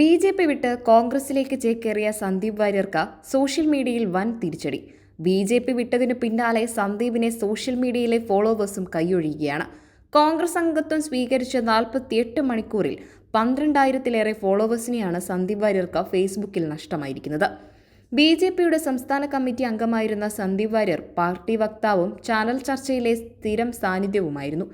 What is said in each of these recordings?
B J P വിട്ട് കോൺഗ്രസിലേക്ക് ചേക്കേറിയ Sandeep വാര്യർക്ക് social മീഡിയയിൽ വൻ തിരിച്ചടി. ബി ജെ പി വിട്ടതിനു പിന്നാലെ സന്ദീപിനെ സോഷ്യൽ മീഡിയയിലെ ഫോളോവേഴ്സും കൈയൊഴിയുകയാണ്. കോൺഗ്രസ് അംഗത്വം സ്വീകരിച്ച നാൽപ്പത്തിയെട്ട് മണിക്കൂറിൽ പന്ത്രണ്ടായിരത്തിലേറെ ഫോളോവേഴ്സിനെയാണ് സന്ദീപ് വാര്യർക്ക് ഫേസ്ബുക്കിൽ നഷ്ടമായിരിക്കുന്നത്. ബി ജെ പിയുടെ സംസ്ഥാന കമ്മിറ്റി അംഗമായിരുന്ന സന്ദീപ് വാര്യർ പാർട്ടി വക്താവും ചാനൽ ചർച്ചയിലെ സ്ഥിരം സാന്നിധ്യവുമായിരുന്നു.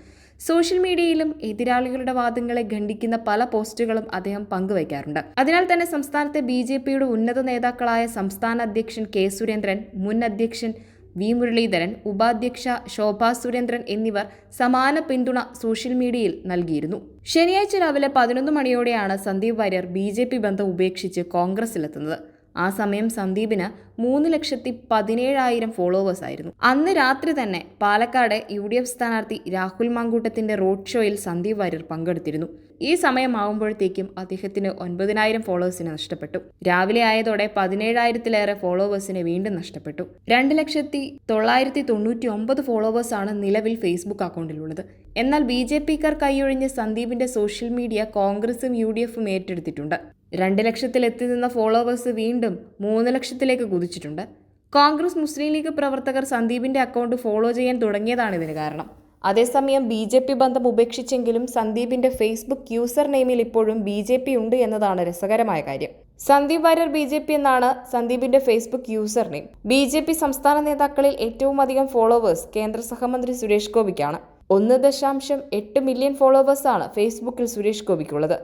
സോഷ്യൽ മീഡിയയിലും എതിരാളികളുടെ വാദങ്ങളെ ഖണ്ഡിക്കുന്ന പല പോസ്റ്റുകളും അദ്ദേഹം പങ്കുവയ്ക്കാറുണ്ട്. അതിനാൽ തന്നെ സംസ്ഥാനത്തെ ബി ജെ പിയുടെ ഉന്നത നേതാക്കളായ സംസ്ഥാന അധ്യക്ഷൻ കെ സുരേന്ദ്രൻ മുൻ അധ്യക്ഷൻ വി മുരളീധരൻ ഉപാധ്യക്ഷ ശോഭാ സുരേന്ദ്രൻ എന്നിവർ സമാന പിന്തുണ സോഷ്യൽ മീഡിയയിൽ നൽകിയിരുന്നു. ശനിയാഴ്ച രാവിലെ പതിനൊന്ന് മണിയോടെയാണ് സന്ദീപ് വാര്യർ ബി ബന്ധം ഉപേക്ഷിച്ച് കോൺഗ്രസിലെത്തുന്നത്. ആ സമയം സന്ദീപിന് മൂന്ന് ലക്ഷത്തി പതിനേഴായിരം ഫോളോവേഴ്സ് ആയിരുന്നു. അന്ന് രാത്രി തന്നെ പാലക്കാട് യു ഡി എഫ് സ്ഥാനാർത്ഥി രാഹുൽ മാങ്കൂട്ടത്തിന്റെ റോഡ് ഷോയിൽ സന്ദീപ് വാര്യർ പങ്കെടുത്തിരുന്നു. ഈ സമയമാകുമ്പോഴത്തേക്കും അദ്ദേഹത്തിന് ഒൻപതിനായിരം ഫോളോവേഴ്സിനെ നഷ്ടപ്പെട്ടു. രാവിലെ ആയതോടെ പതിനേഴായിരത്തിലേറെ ഫോളോവേഴ്സിനെ വീണ്ടും നഷ്ടപ്പെട്ടു. രണ്ട് ലക്ഷത്തി തൊള്ളായിരത്തി തൊണ്ണൂറ്റി ഒമ്പത് ഫോളോവേഴ്സാണ് നിലവിൽ ഫേസ്ബുക്ക് അക്കൗണ്ടിലുള്ളത് എന്നാൽ ബി ജെ പിക്കാർ കൈയൊഴിഞ്ഞ് സന്ദീപിന്റെ സോഷ്യൽ മീഡിയ കോൺഗ്രസും യു ഡി എഫും ഏറ്റെടുത്തിട്ടുണ്ട്. രണ്ട് ലക്ഷത്തിലെത്തി നിന്ന ഫോളോവേഴ്സ് വീണ്ടും മൂന്ന് ലക്ഷത്തിലേക്ക് കുതിച്ചിട്ടുണ്ട്. കോൺഗ്രസ് മുസ്ലിം ലീഗ് പ്രവർത്തകർ സന്ദീപിന്റെ അക്കൗണ്ട് ഫോളോ ചെയ്യാൻ തുടങ്ങിയതാണ് ഇതിന് കാരണം. അതേസമയം ബി ജെ പി ബന്ധം ഉപേക്ഷിച്ചെങ്കിലും സന്ദീപിന്റെ ഫേസ്ബുക്ക് യൂസർ നെയിമിൽ ഇപ്പോഴും ബി ജെ പി ഉണ്ട് എന്നതാണ് രസകരമായ കാര്യം. Sandeep Warrier B J P എന്നാണ് സന്ദീപിന്റെ Facebook user name. B J P സംസ്ഥാന നേതാക്കളിൽ ഏറ്റവും അധികം ഫോളോവേഴ്സ് കേന്ദ്ര സഹമന്ത്രി സുരേഷ് ഗോപിക്കാണ്. ഒന്ന് ദശാംശം എട്ട് മില്യൺ ഫോളോവേഴ്സാണ് ഫേസ്ബുക്കിൽ സുരേഷ് ഗോപിക്കുള്ളത്.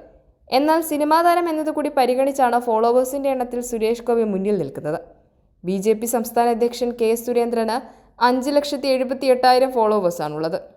എന്നാൽ സിനിമാ താരം എന്നതുകൂടി പരിഗണിച്ചാണ് ഫോളോവേഴ്സിന്റെ എണ്ണത്തിൽ സുരേഷ് ഗോപി മുന്നിൽ നിൽക്കുന്നത്. ബി ജെ പി സംസ്ഥാന അധ്യക്ഷൻ കെ സുരേന്ദ്രന് അഞ്ച് ലക്ഷത്തി എഴുപത്തി എട്ടായിരം ഫോളോവേഴ്സാണുള്ളത്.